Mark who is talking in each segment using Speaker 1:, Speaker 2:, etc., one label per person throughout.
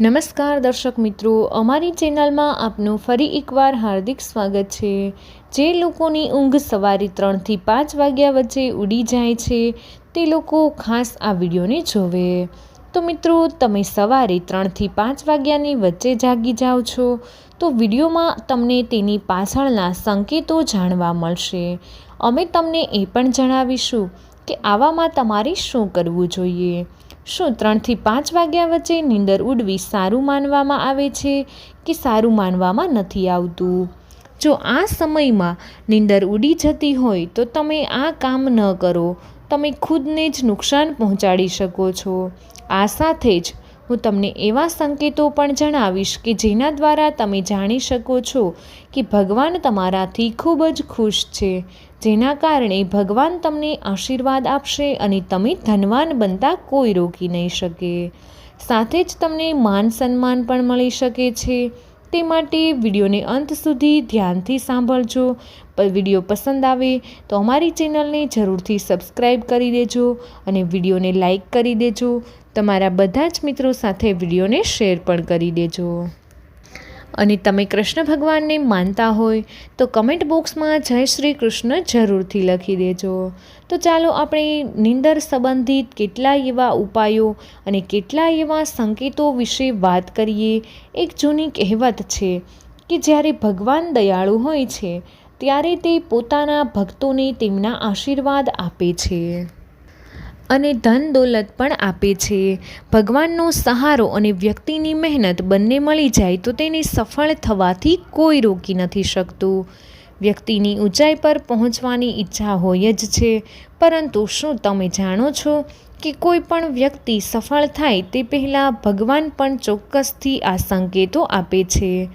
Speaker 1: નમસ્કાર દર્શક મિત્રો, અમારી ચેનલમાં આપનું ફરી એકવાર હાર્દિક સ્વાગત છે. જે લોકોની ઊંઘ સવારે ત્રણથી પાંચ વાગ્યા વચ્ચે ઉડી જાય છે, તે લોકો ખાસ આ વિડીયોને જોવે. તો મિત્રો, તમે સવારે ત્રણથી પાંચ વાગ્યાની વચ્ચે જાગી જાઓ છો, તો વિડીયોમાં તમને તેની પાછળના સંકેતો જાણવા મળશે. અમે તમને એ પણ જણાવીશું કે આવામાં તમારે શું કરવું જોઈએ. શું ત્રણથી પાંચ વાગ્યા વચ્ચે નીંદર ઉડવી સારું માનવામાં આવે છે કે સારું માનવામાં નથી આવતું? જો આ સમયમાં નીંદર ઉડી જતી હોય તો તમે આ કામ ન કરો. તમે ખુદને જ નુકસાન પહોંચાડી શકો છો. આ સાથે જ હું તમને એવા સંકેતો પણ જણાવીશ કે જેના દ્વારા તમે જાણી શકો છો કે ભગવાન તમારાથી ખૂબ જ ખુશ છે. જેના કારણે ભગવાન તમને આશીર્વાદ આપશે અને તમે ધનવાન બનતા કોઈ રોકી નહીં શકે. સાથે જ તમને માન સન્માન પણ મળી શકે છે. તે માટે વિડીયોને અંત સુધી ધ્યાનથી સાંભળજો. વીડિયો પસંદ આવે તો અમારી ચેનલને જરૂરથી સબસ્ક્રાઈબ કરી દેજો અને વિડીયોને લાઈક કરી દેજો. તમારા બધા જ મિત્રો સાથે વિડીયોને શેર પણ કરી દેજો. અને તમે કૃષ્ણ ભગવાનને માનતા હોય, તો કમેન્ટ બોક્સમાં જય શ્રી કૃષ્ણ જરૂરથી લખી દેજો. તો ચાલો આપણે નિંદર સંબંધિત કેટલાય એવા ઉપાયો અને કેટલાય એવા સંકેતો વિશે વાત કરીએ. એક જૂની કહેવત છે કે જ્યારે ભગવાન દયાળુ હોય છે, ત્યારે તે પોતાના ભક્તોને તેમના આશીર્વાદ આપે છે. અને ધન દોલત પણ આપે છે. ભગવાનનો સહારો અને વ્યક્તિની મહેનત બંને મળી જાય તો તેને સફળ થવાથી કોઈ રોકી નથી શકતું. વ્યક્તિની ઊંચાઈ પર પહોંચવાની ઈચ્છા હોય જ છે. પરંતુ શું તમે જાણો છો કે કોઈ પણ વ્યક્તિ સફળ થાય તે પહેલાં ભગવાન પણ ચોક્કસથી આ સંકેતો આપે છે?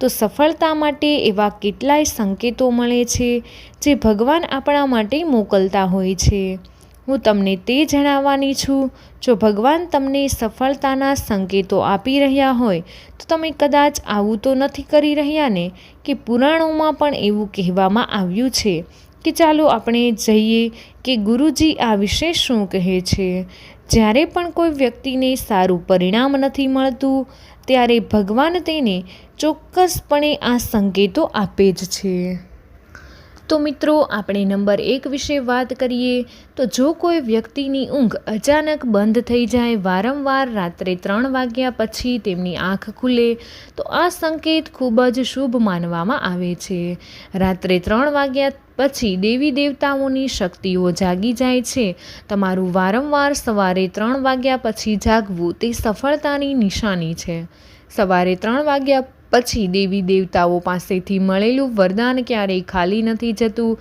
Speaker 1: તો સફળતા માટે એવા કેટલાય સંકેતો મળે છે જે ભગવાન આપણા માટે મોકલતા હોય છે. હું તમને તે જણાવવાની છું, જો ભગવાન તમને સફળતાના સંકેતો આપી રહ્યા હોય, તો તમે કદાચ આવું તો નથી કરી રહ્યા ને કે પુરાણોમાં પણ એવું કહેવામાં આવ્યું છે, કે ચાલો આપણે જઈએ કે ગુરુજી આ વિશે શું કહે છે. જ્યારે પણ કોઈ વ્યક્તિને સારું પરિણામ નથી મળતું, ત્યારે ભગવાન તેને ચોક્કસપણે આ સંકેતો આપે જ છે. તો મિત્રો, આપણે નંબર એક વિશે વાત કરીએ તો જો કોઈ વ્યક્તિની ઊંઘ અચાનક બંધ થઈ જાય વારંવાર રાત્રે ત્રણ વાગ્યા પછી તેમની આંખ ખુલે, તો આ સંકેત ખૂબ જ શુભ માનવામાં આવે છે. રાત્રે ત્રણ વાગ્યા પછી દેવી દેવતાઓની શક્તિઓ જાગી જાય છે. તમારું વારંવાર સવારે ત્રણ વાગ્યા પછી જાગવું તે સફળતાની નિશાની છે. સવારે ત્રણ વાગ્યા પછી દેવી દેવતાઓ પાસેથી મળેલું વરદાન ક્યારેય ખાલી નથી જતું.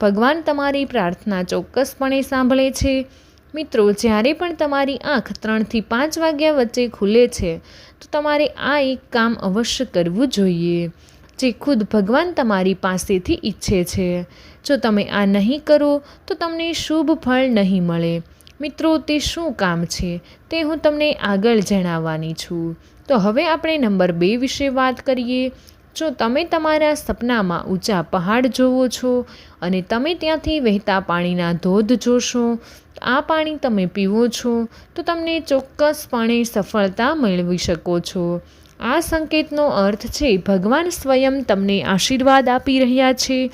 Speaker 1: ભગવાન તમારી પ્રાર્થના ચોક્કસપણે સાંભળે છે. મિત્રો, જ્યારે પણ તમારી આંખ ત્રણથી પાંચ વાગ્યા વચ્ચે ખુલે છે, તો તમારે આ એક કામ અવશ્ય કરવું જોઈએ, જે ખુદ ભગવાન તમારી પાસેથી ઈચ્છે છે. જો તમે આ નહીં કરો, તો તમને શુભ ફળ નહીં મળે. મિત્રો, તે શું કામ છે, તે હું તમને આગળ જણાવવાની છું. તો હવે આપણે નંબર બે વિશે વાત કરીએ. જો તમે તમારા સપનામાં ઊંચા પહાડ જોવો છો અને તમે ત્યાંથી વહેતા પાણીના ધોધ જોશો, આ પાણી તમે પીવો છો, તો તમને ચોક્કસપણે સફળતા મેળવી શકો છો. આ સંકેતનો અર્થ છે, ભગવાન સ્વયં તમને આશીર્વાદ આપી રહ્યા છે.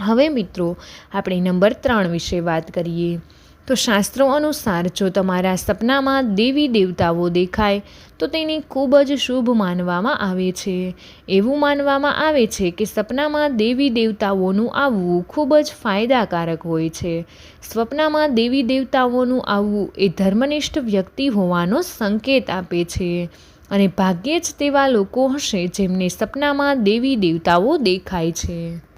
Speaker 1: હવે મિત્રો, આપણે નંબર ત્રણ વિશે વાત કરીએ. તો શાસ્ત્રો અનુસાર જો તમારા સપનામાં દેવી દેવતાઓ દેખાય, તો તેને ખૂબ જ શુભ માનવામાં આવે છે. એવું માનવામાં આવે છે કે સપનામાં દેવી દેવતાઓનું આવવું ખૂબ જ ફાયદાકારક હોય છે. સ્વપ્નમાં દેવી દેવતાઓનું આવવું એ ધર્મનિષ્ઠ વ્યક્તિ હોવાનો સંકેત આપે છે. અને ભાગ્યે જ તેવા લોકો હશે જેમને સપનામાં દેવી દેવતાઓ દેખાય છે.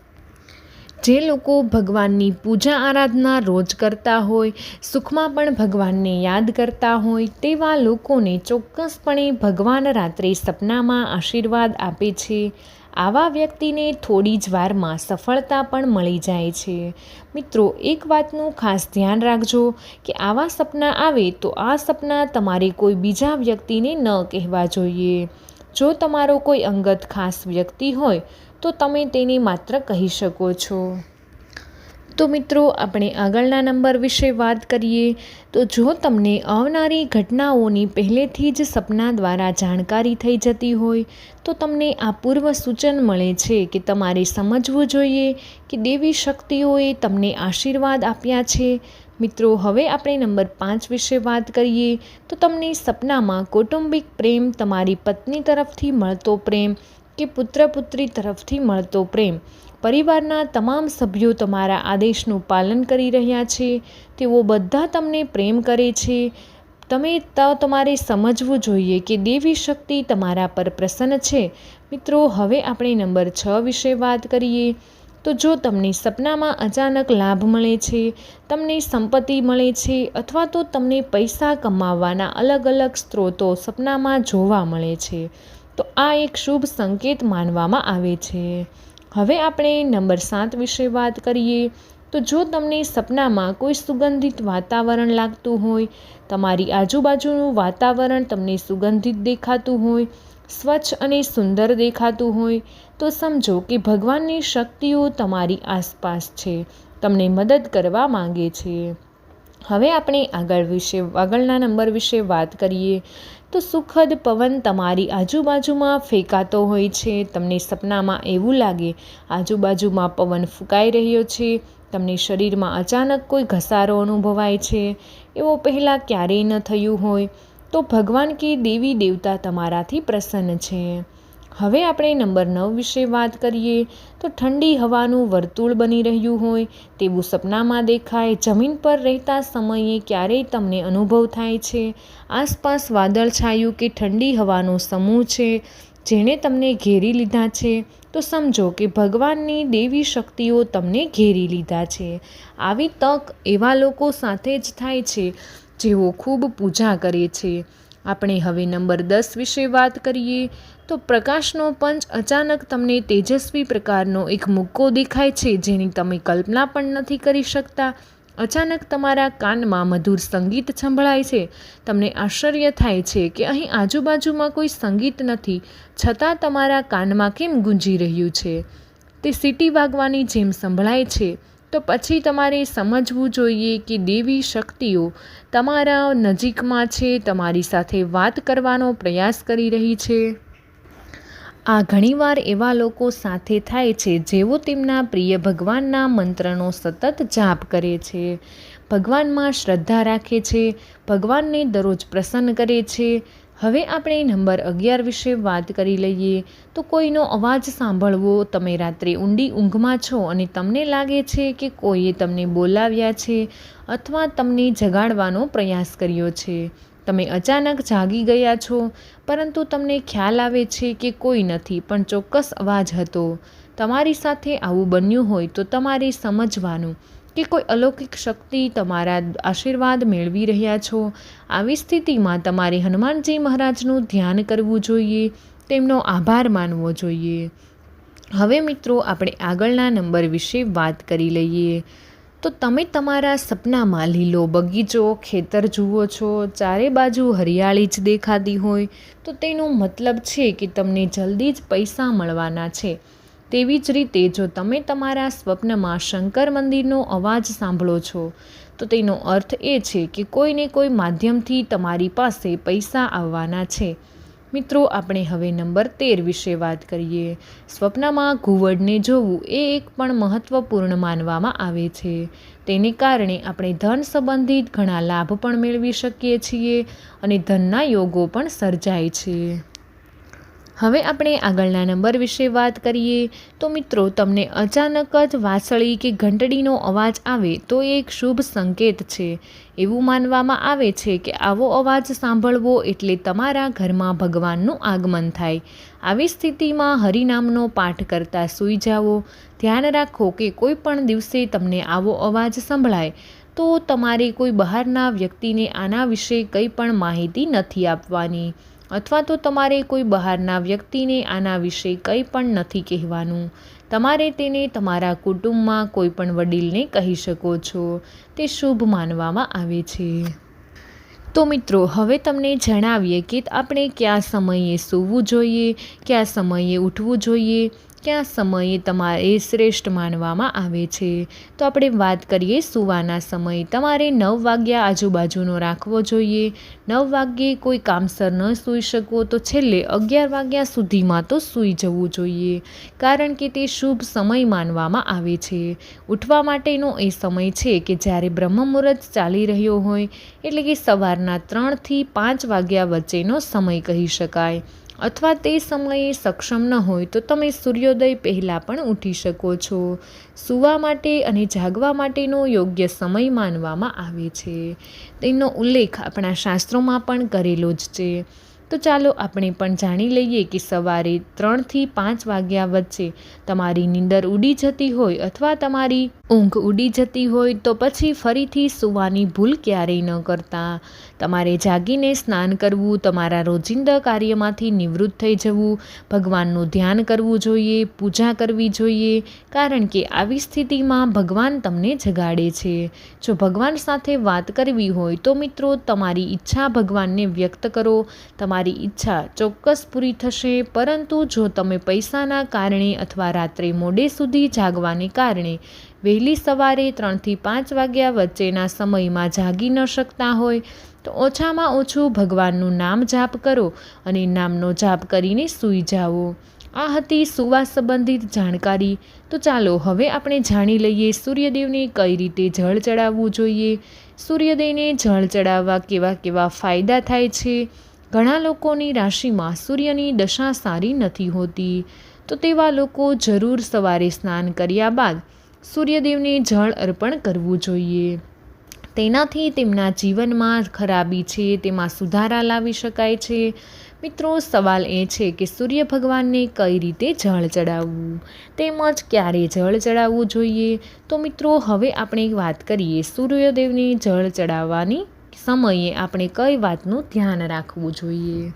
Speaker 1: જે લોકો ભગવાનની પૂજા આરાધના રોજ કરતા હોય, સુખમાં પણ ભગવાનને યાદ કરતા હોય, તેવા લોકોને ચોક્કસપણે ભગવાન રાત્રે સપનામાં આશીર્વાદ આપે છે. આવા વ્યક્તિને થોડી જ વારમાં સફળતા પણ મળી જાય છે. મિત્રો, એક વાતનું ખાસ ધ્યાન રાખજો કે આવા સપના આવે તો આ સપના તમારે કોઈ બીજા વ્યક્તિને ન કહેવા જોઈએ. જો તમારો કોઈ અંગત ખાસ વ્યક્તિ હોય તો તમે તેને માત્ર કહી શકો છો. તો મિત્રો, આપણે આગળના નંબર વિશે વાત કરીએ. તો જો તમને આવનારી ઘટનાઓની પહેલેથી જ સપના દ્વારા જાણકારી થઈ જતી હોય, તો તમને આ પૂર્વ સૂચન મળે છે કે તમારે સમજવું જોઈએ કે દેવી શક્તિઓએ તમને આશીર્વાદ આપ્યા છે. મિત્રો, હવે આપણે નંબર પાંચ વિશે વાત કરીએ. તો તમને સપનામાં કૌટુંબિક પ્રેમ તમારી પત્ની તરફથી મળતો પ્રેમ કે પુત્ર પુત્રી તરફથી મળતો પ્રેમ. પરિવારના તમામ સભ્યો તમારા આદેશનું પાલન કરી રહ્યા છે. તેઓ બધા તમને પ્રેમ કરે છે. તમે તો, તમારે સમજવું જોઈએ કે દેવી શક્તિ તમારા પર પ્રસન્ન છે. મિત્રો, હવે આપણે નંબર છ વિશે વાત કરીએ. તો જો તમને સપનામાં અચાનક લાભ મળે છે, તમને સંપત્તિ મળે છે અથવા તો તમને પૈસા કમાવવાના અલગ અલગ સ્ત્રોતો સપનામાં જોવા મળે છે તો આ એક શુભ સંકેત માનવામાં આવે છે. હવે આપણે નંબર સાત વિશે વાત કરીએ. તો જો તમને સપનામાં કોઈ સુગંધિત વાતાવરણ લાગતું હોય, તમારી આજુબાજુનું વાતાવરણ તમને સુગંધિત દેખાતું હોય, સ્વચ્છ અને સુંદર દેખાતું હોય, તો સમજો કે ભગવાનની શક્તિઓ તમારી આસપાસ છે. તમને મદદ કરવા માંગે છે. હવે આપણે આગળ વિશે, આગળના નંબર વિશે વાત કરીએ. તો સુખદ પવન તમારી આજુબાજુમાં ફેંકાતો હોય છે. તમને સપનામાં એવું લાગે, આજુબાજુમાં પવન ફૂંકાઈ રહ્યો છે. તમને શરીરમાં અચાનક કોઈ ઘસારો અનુભવાય છે. એવો પહેલાં ક્યારેય ન થયું હોય. તો ભગવાન કે દેવી દેવતા તમારાથી પ્રસન્ન છે. હવે આપણે નંબર નવ વિશે વાત કરીએ, તો ઠંડી હવાનું વર્તુળ બની રહ્યું હોય, તેવું સપનામાં દેખાય, જમીન પર રહેતા સમયે ક્યારેય તમને અનુભવ થાય છે. આસપાસ વાદળછાયું કે ઠંડી હવાનો સમૂહ છે, જેણે તમને ઘેરી લીધા છે, તો સમજો કે ભગવાનની દેવી શક્તિઓ તમને ઘેરી લીધા છે. આવી તક એવા લોકો સાથે જ થાય છે, જેઓ ખૂબ પૂજા કરે છે. આપણે હવે નંબર દસ વિશે વાત કરીએ તો પ્રકાશનો પંચ અચાનક તમને તેજસ્વી પ્રકારનો એક મુક્કો દેખાય છે જેની તમે કલ્પના પણ નથી કરી શકતા. અચાનક તમારા કાનમાં મધુર સંગીત સંભળાય છે. તમને આશ્ચર્ય થાય છે કે અહીં આજુબાજુમાં કોઈ સંગીત નથી, છતાં તમારા કાનમાં કેમ ગુંજી રહ્યું છે? તે સીટી વાગવાની જેમ સંભળાય છે. તો પછી તમારે સમજવું જોઈએ કે દેવી શક્તિઓ તમારા નજીકમાં છે, તમારી સાથે વાત કરવાનો પ્રયાસ કરી રહી છે. આ ઘણીવાર એવા લોકો સાથે થાય છે જેઓ તેમના પ્રિય ભગવાનના મંત્રનો સતત જાપ કરે છે. ભગવાનમાં શ્રદ્ધા રાખે છે, ભગવાનને દરરોજ પ્રસન્ન કરે છે. હવે આપણે નંબર અગિયાર વિશે વાત કરી લઈએ તો કોઈનો અવાજ સાંભળવો, તમે રાત્રે ઊંડી ઊંઘમાં છો અને તમને લાગે છે કે કોઈએ તમને બોલાવ્યા છે અથવા તમને જગાડવાનો પ્રયાસ કર્યો છે. તમે અચાનક જાગી ગયા છો, પરંતુ તમને ખ્યાલ આવે છે કે કોઈ નથી, પણ ચોક્કસ અવાજ હતો. તમારી સાથે આવું બન્યું હોય તો તમારે સમજવાનું કે કોઈ અલૌકિક શક્તિ તમારા આશીર્વાદ મેળવી રહ્યા છો. આવી સ્થિતિમાં તમારે હનુમાનજી મહારાજનું ધ્યાન કરવું જોઈએ, તેમનો આભાર માનવો જોઈએ. હવે મિત્રો, આપણે આગળના નંબર વિશે વાત કરી લઈએ. તો તમે તમારા સપનામાં લીલો બગીચો, ખેતર જુઓ છો, ચારે બાજુ હરિયાળી જ દેખાતી હોય, તો તેનો મતલબ છે કે તમને જલ્દી જ પૈસા મળવાના છે. તેવી જ રીતે જો તમે તમારા સ્વપ્નમાં શંકર મંદિરનો અવાજ સાંભળો છો, તો તેનો અર્થ એ છે કે કોઈને કોઈ માધ્યમથી તમારી પાસે પૈસા આવવાના છે. મિત્રો, આપણે હવે નંબર તેર વિશે વાત કરીએ. સ્વપ્નમાં ઘુવડને જોવું એ એક પણ મહત્ત્વપૂર્ણ માનવામાં આવે છે. તેને કારણે આપણે ધન સંબંધિત ઘણા લાભ પણ મેળવી શકીએ છીએ અને ધનના યોગો પણ સર્જાય છે. હવે આપણે આગળના નંબર વિશે વાત કરીએ. તો મિત્રો, તમને અચાનક જ વાસળી કે ઘંટડીનો અવાજ આવે તો એ એક શુભ સંકેત છે. એવું માનવામાં આવે છે કે આવો અવાજ સાંભળવો એટલે તમારા ઘરમાં ભગવાનનું આગમન થાય. આવી સ્થિતિમાં હરિનામનો પાઠ કરતાં સૂઈ જાઓ. ધ્યાન રાખો કે કોઈ પણ દિવસે તમને આવો અવાજ સંભળાય. તો તમારે કોઈ બહારના વ્યક્તિને આના વિશે કંઈ પણ માહિતી નથી આપવાની. અથવા તો તમારે કોઈ બહારના વ્યક્તિને આના વિશે કંઈ પણ નથી કહેવાનું. તમારે તેને તમારા કુટુંબમાં કોઈ પણ વડીલને કહી શકો છો. તે શુભ માનવામાં આવે છે. તો મિત્રો, હવે તમને જણાવીએ કે આપણે કયા સમયે સૂવું જોઈએ, કયા સમયે ઉઠવું જોઈએ કયા સમયે તમારે શ્રેષ્ઠ માનવામાં આવે છે? તો આપણે વાત કરીએ સૂવાના સમય. તમારે નવ વાગ્યા આજુબાજુનો રાખવો જોઈએ. નવ વાગ્યે કોઈ કામસર ન સૂઈ શકો. તો છેલ્લે અગિયાર વાગ્યા સુધીમાં તો સૂઈ જવું જોઈએ. કારણ કે તે શુભ સમય માનવામાં આવે છે. ઉઠવા માટેનો એ સમય છે કે જ્યારે બ્રહ્મ મુહૂર્ત ચાલી રહ્યો હોય, એટલે કે સવારના ત્રણથી પાંચ વાગ્યા વચ્ચેનો સમય કહી શકાય. અથવા તે સમયે સક્ષમ ન હોય તો તમે સૂર્યોદય પહેલાં પણ ઉઠી શકો છો. સૂવા માટે અને જાગવા માટેનો યોગ્ય સમય માનવામાં આવે છે. તેનો ઉલ્લેખ આપણા શાસ્ત્રોમાં પણ કરેલો જ છે. તો ચાલો આપણે પણ જાણી લઈએ કે સવારે ત્રણથી પાંચ વાગ્યા વચ્ચે તમારી નીંદર ઉડી જતી હોય અથવા તમારી ઊંઘ ઉડી જતી હોય તો પછી ફરીથી સૂવાની ભૂલ ક્યારેય ન કરતા. તમારે જાગીને સ્નાન કરવું, તમારા રોજિંદા કાર્યમાંથી નિવૃત્ત થઈ જવું, ભગવાનનું ધ્યાન કરવું જોઈએ, પૂજા કરવી જોઈએ, કારણ કે આવી સ્થિતિમાં ભગવાન તમને જગાડે છે. જો ભગવાન સાથે વાત કરવી હોય તો મિત્રો, તમારી ઈચ્છા ભગવાનને વ્યક્ત કરો. તમારી ઈચ્છા ચોક્કસ પૂરી થશે, પરંતુ જો તમે પૈસાના કારણે અથવા રાત્રે મોડે સુધી જાગવાને કારણે વહેલી સવારે ત્રણથી પાંચ વાગ્યા વચ્ચેના સમયમાં જાગી ન શકતા હોય, તો ઓછામાં ઓછું ભગવાનનું નામ જાપ કરો અને નામનો જાપ કરીને સૂઈ જાઓ. આ હતી સુવા સંબંધિત જાણકારી. તો ચાલો હવે આપણે જાણી લઈએ સૂર્યદેવને કઈ રીતે જળ ચડાવવું જોઈએ. સૂર્યદેવને જળ ચડાવવા કેવા કેવા ફાયદા થાય છે? ઘણા લોકોની રાશિમાં સૂર્યની દશા સારી નથી હોતી. તો તેવા લોકો જરૂર સવારે સ્નાન કર્યા બાદ સૂર્યદેવને જળ અર્પણ કરવું જોઈએ. તેનાથી તેમના જીવનમાં ખરાબી છે, તેમાં સુધારા લાવી શકાય છે. મિત્રો, સવાલ એ છે કે સૂર્ય ભગવાનને કઈ રીતે જળ ચડાવવું? તેમજ ક્યારે જળ ચડાવવું જોઈએ? તો મિત્રો, હવે આપણે વાત કરીએ સૂર્યદેવને જળ ચડાવવાની સમયે આપણે કઈ વાતનું ધ્યાન રાખવું જોઈએ?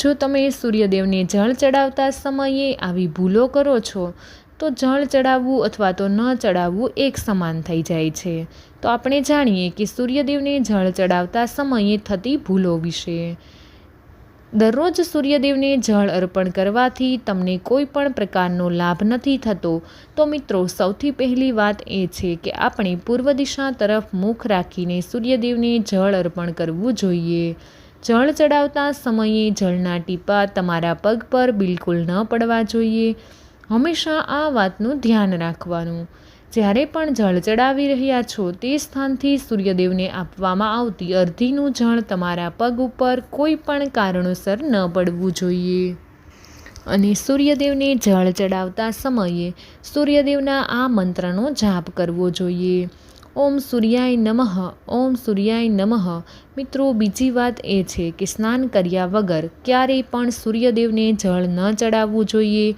Speaker 1: જો તમે સૂર્યદેવને જળ ચડાવતા સમયે આવી ભૂલો કરો છો તો જળ ચડાવવું અથવા તો ન ચડાવવું એક સમાન થઈ જાય છે. તો આપણે જાણીએ કે સૂર્યદેવને જળ ચડાવતા સમયે થતી ભૂલો વિશે. દરરોજ સૂર્યદેવને જળ અર્પણ કરવાથી તમને કોઈ પણ પ્રકારનો લાભ નથી થતો. તો મિત્રો, સૌથી પહેલી વાત એ છે કે આપણે પૂર્વ દિશા તરફ મુખ રાખીને સૂર્યદેવને જળ અર્પણ કરવું જોઈએ. જળ ચડાવતા સમયે જળના ટીપા તમારા પગ પર બિલકુલ ન પડવા જોઈએ. હંમેશા આ વાતનું ધ્યાન રાખવાનું. જ્યારે પણ જળ ચડાવી રહ્યા છો, તે સ્થાનથી સૂર્યદેવને આપવામાં આવતી અર્ધીનું જળ તમારા પગ ઉપર કોઈ પણ કારણોસર ન પડવું જોઈએ. અને સૂર્યદેવને જળ ચડાવતા સમયે સૂર્યદેવના આ મંત્રનો જાપ કરવો જોઈએ. ઓમ સૂર્યાય નમઃ, ઓમ સૂર્યાય નમઃ. મિત્રો, બીજી વાત એ છે કે સ્નાન કર્યા વગર ક્યારેય પણ સૂર્યદેવને જળ ન ચડાવવું જોઈએ.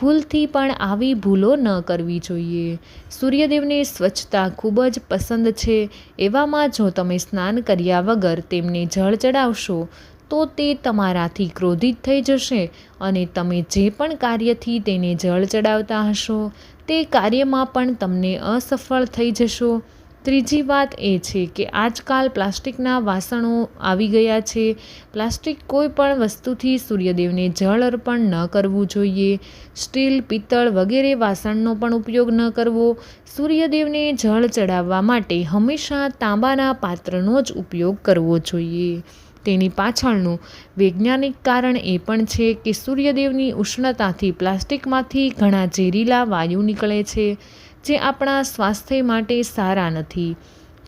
Speaker 1: ભૂલથી પણ આવી ભૂલો ન કરવી જોઈએ. સૂર્યદેવને સ્વચ્છતા ખૂબ જ પસંદ છે. એવામાં જો તમે સ્નાન કર્યા વગર તેમને જળ ચડાવશો, તો તે તમારાથી ક્રોધિત થઈ જશે અને તમે જે પણ કાર્યથી તેને જળ ચડાવતા હશો, તે કાર્યમાં પણ તમને અસફળ થઈ જશો. ત્રીજી વાત એ છે કે આજકાલ પ્લાસ્ટિકના વાસણો આવી ગયા છે. પ્લાસ્ટિક કોઈ પણ વસ્તુથી સૂર્યદેવને જળ અર્પણ ન કરવું જોઈએ. સ્ટીલ, પિત્તળ વગેરે વાસણનો પણ ઉપયોગ ન કરવો. સૂર્યદેવને જળ ચડાવવા માટે હંમેશા તાંબાના પાત્રનો જ ઉપયોગ કરવો જોઈએ. તેની પાછળનું વૈજ્ઞાનિક કારણ એ પણ છે કે સૂર્યદેવની ઉષ્ણતાથી પ્લાસ્ટિકમાંથી ઘણા ઝેરીલા વાયુ નીકળે છે. જે આપણા સ્વાસ્થ્ય માટે સારા નથી.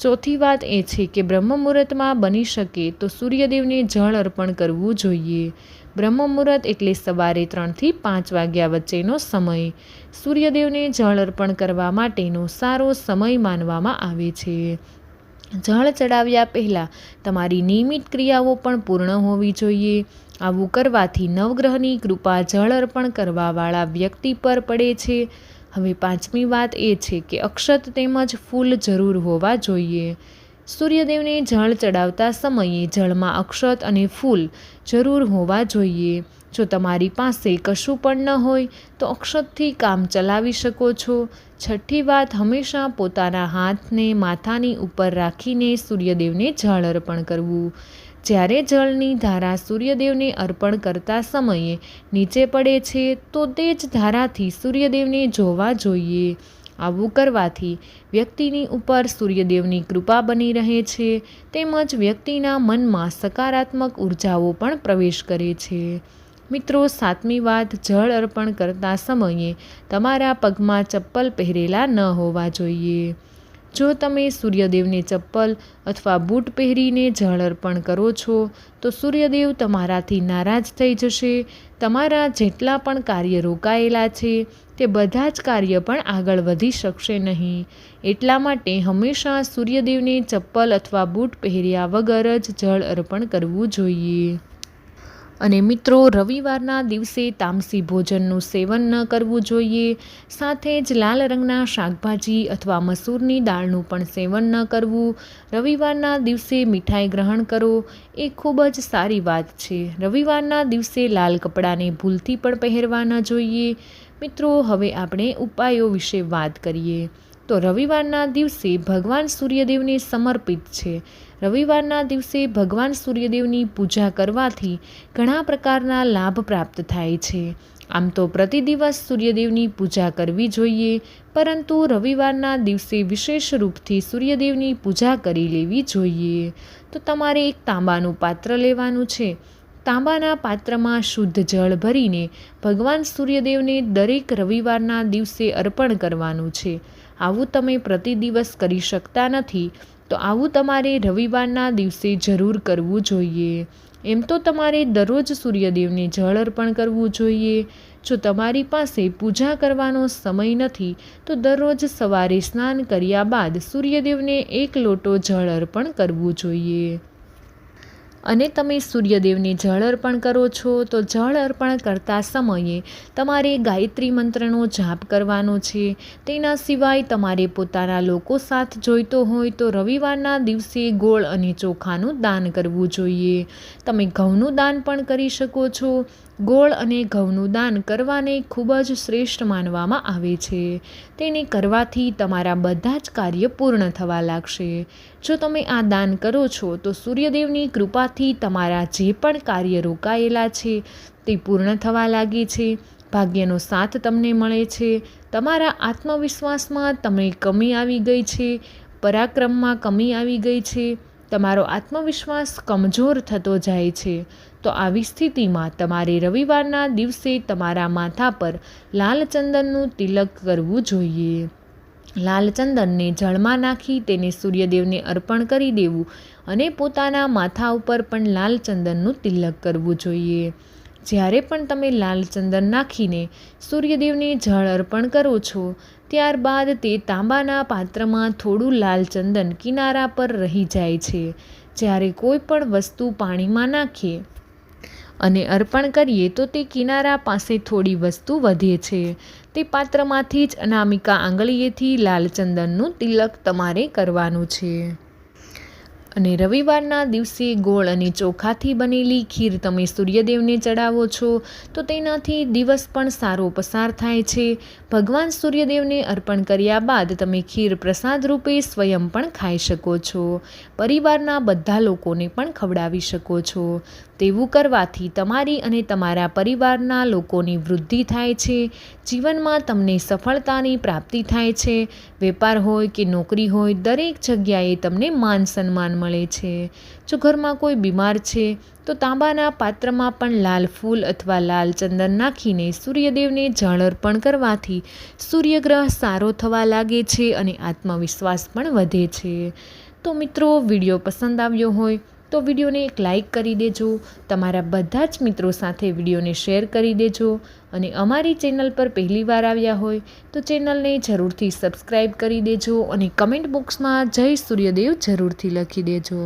Speaker 1: ચોથી વાત એ છે કે બ્રહ્મ મુહૂર્તમાં બની શકે તો સૂર્યદેવને જળ અર્પણ કરવું જોઈએ. બ્રહ્મ મુહૂર્ત એટલે સવારે ત્રણથી પાંચ વાગ્યા વચ્ચેનો સમય. સૂર્યદેવને જળ અર્પણ કરવા માટેનો સારો સમય માનવામાં આવે છે. જળ ચડાવ્યા પહેલાં તમારી નિયમિત ક્રિયાઓ પણ પૂર્ણ હોવી જોઈએ. આવું કરવાથી નવગ્રહની કૃપા જળ અર્પણ કરવાવાળા વ્યક્તિ પર પડે છે. હવે પાંચમી વાત એ છે કે અક્ષત તેમજ ફૂલ જરૂર હોવા જોઈએ. સૂર્યદેવને જળ ચડાવતા સમયે જળમાં અક્ષત અને ફૂલ જરૂર હોવા જોઈએ. જો તમારી પાસે કશું પણ ન હોય, તો અક્ષતથી કામ ચલાવી શકો છો. છઠ્ઠી વાત, હંમેશા પોતાના હાથને માથાની ઉપર રાખીને સૂર્યદેવને જળ અર્પણ કરવું. જ્યારે જળની ધારા સૂર્યદેવને અર્પણ કરતા સમયે નીચે પડે છે, તો તે જ ધારાથી સૂર્યદેવને જોવા જોઈએ. આવું કરવાથી વ્યક્તિની ઉપર સૂર્યદેવની કૃપા બની રહે છે, તેમજ વ્યક્તિના મનમાં સકારાત્મક ઉર્જાઓ પણ પ્રવેશ કરે છે. મિત્રો, સાતમી વાત, જળ અર્પણ કરતા સમયે તમારા પગમાં ચપ્પલ પહેરેલા ન હોવા જોઈએ. જો તમે સૂર્યદેવને ચપ્પલ અથવા બૂટ પહેરીને જળ અર્પણ કરો છો, તો સૂર્યદેવ તમારાથી નારાજ થઈ જશે. તમારા જેટલા પણ કાર્ય રોકાયેલા છે, તે બધા જ કાર્ય પણ આગળ વધી શકશે નહીં. એટલા માટે હંમેશા સૂર્યદેવને ચપ્પલ અથવા બૂટ પહેર્યા વગર જ જળ અર્પણ કરવું જોઈએ. અને મિત્રો, રવિવારના દિવસે તામસી ભોજનનું સેવન ન કરવું જોઈએ. સાથે જ લાલ રંગના શાકભાજી અથવા મસૂરની દાળનું પણ સેવન ન કરવું. રવિવારના દિવસે મીઠાઈ ગ્રહણ કરો. એ ખૂબ જ સારી વાત છે. રવિવારના દિવસે લાલ કપડાને ભૂલથી પણ પહેરવા ન જોઈએ. મિત્રો, હવે આપણે ઉપાયો વિશે વાત કરીએ. તો રવિવારના દિવસે ભગવાન સૂર્યદેવને સમર્પિત છે. રવિવારના દિવસે ભગવાન સૂર્યદેવની પૂજા કરવાથી ઘણા પ્રકારના લાભ પ્રાપ્ત થાય છે. આમ તો પ્રતિ દિવસ સૂર્યદેવની પૂજા કરવી જોઈએ, પરંતુ રવિવારના દિવસે વિશેષ રૂપથી સૂર્યદેવની પૂજા કરી લેવી જોઈએ. તો તમારે એક તાંબાનું પાત્ર લેવાનું છે. તાંબાના પાત્રમાં શુદ્ધ જળ ભરીને ભગવાન સૂર્યદેવને દરેક રવિવારના દિવસે અર્પણ કરવાનું છે. આવું તમે પ્રતિ દિવસ કરી શકતા નથી તો આવું તમારે રવિવારના દિવસે જરૂર કરવું જોઈએ. એમ તો તમારે દરરોજ સૂર્યદેવને જળ અર્પણ કરવું જોઈએ. જો તમારી પાસે પૂજા કરવાનો સમય નથી, તો દરરોજ સવારે સ્નાન કર્યા બાદ સૂર્યદેવને એક લોટો જળ અર્પણ કરવું જોઈએ. અને તમે સૂર્યદેવને જળ અર્પણ કરો છો, તો જળ અર્પણ કરતા સમયે તમારે ગાયત્રી મંત્રનો જાપ કરવાનો છે. તેના સિવાય તમારે પોતાના લોકો સાથ જોઈતો હોય તો રવિવારના દિવસે ગોળ અને ચોખાનું દાન કરવું જોઈએ. તમે ઘઉંનું દાન પણ કરી શકો છો. ગોળ અને ઘઉંનું દાન કરવાને ખૂબ જ શ્રેષ્ઠ માનવામાં આવે છે. તેને કરવાથી તમારા બધા જ કાર્ય પૂર્ણ થવા લાગશે. જો તમે આ દાન કરો છો, તો સૂર્યદેવની કૃપાથી તમારા જે પણ કાર્ય રોકાયેલા છે, તે પૂર્ણ થવા લાગે છે. ભાગ્યનો સાથ તમને મળે છે. તમારા આત્મવિશ્વાસમાં તમને કમી આવી ગઈ છે. પરાક્રમમાં કમી આવી ગઈ છે. તમારો આત્મવિશ્વાસ કમજોર થતો જાય છે. તો આવી સ્થિતિમાં તમારે રવિવારના દિવસે તમારા માથા પર લાલ ચંદનનું તિલક કરવું જોઈએ. લાલ ચંદનને જળમાં નાખી તેને સૂર્યદેવને અર્પણ કરી દેવું અને પોતાના માથા ઉપર પણ લાલ ચંદનનું તિલક કરવું જોઈએ. જ્યારે પણ તમે લાલ ચંદન નાખીને સૂર્યદેવને જળ અર્પણ કરો છો, ત્યારબાદ તે તાંબાના પાત્રમાં થોડું લાલ ચંદન કિનારા પર રહી જાય છે. જ્યારે કોઈ પણ વસ્તુ પાણીમાં નાખીએ અને અર્પણ કરીએ તો તે કિનારા પાસે થોડી વસ્તુ વધે છે. તે પાત્રમાંથી જ અનામિકા આંગળીએથી લાલચંદનનું તિલક તમારે કરવાનું છે. અને રવિવારના દિવસે ગોળ અને ચોખાથી બનેલી ખીર તમે સૂર્યદેવને ચડાવો છો, તો તેનાથી દિવસ પણ સારો પસાર થાય છે. ભગવાન સૂર્યદેવને અર્પણ કર્યા બાદ તમે ખીર પ્રસાદ રૂપે સ્વયં પણ ખાઈ શકો છો. પરિવારના બધા લોકોને પણ ખવડાવી શકો છો. તેવું કરવાથી તમારી અને તમારા પરિવારના લોકોની વૃદ્ધિ થાય છે. જીવનમાં તમને સફળતાની પ્રાપ્તિ થાય છે. વેપાર હોય કે નોકરી હોય, દરેક જગ્યાએ તમને માન સન્માન મળે છે. જો ઘરમાં કોઈ બીમાર છે, તો તાંબાના પાત્રમાં પણ લાલ ફૂલ અથવા લાલ ચંદન નાખીને સૂર્યદેવને જળ અર્પણ કરવાથી સૂર્યગ્રહ સારો થવા લાગે છે અને આત્મવિશ્વાસ પણ વધે છે. તો મિત્રો, વીડિયો પસંદ આવ્યો હોય તો વિડીયોને એક લાઇક કરી દેજો, તમારા બધા જ મિત્રો સાથે વિડીયોને શેર કરી દેજો અને અમારી ચેનલ પર પહેલી વાર આવ્યા હોય તો ચેનલને જરૂરથી સબસ્ક્રાઈબ કરી દેજો અને કમેન્ટ બોક્સમાં જય સૂર્યદેવ જરૂરથી લખી દેજો.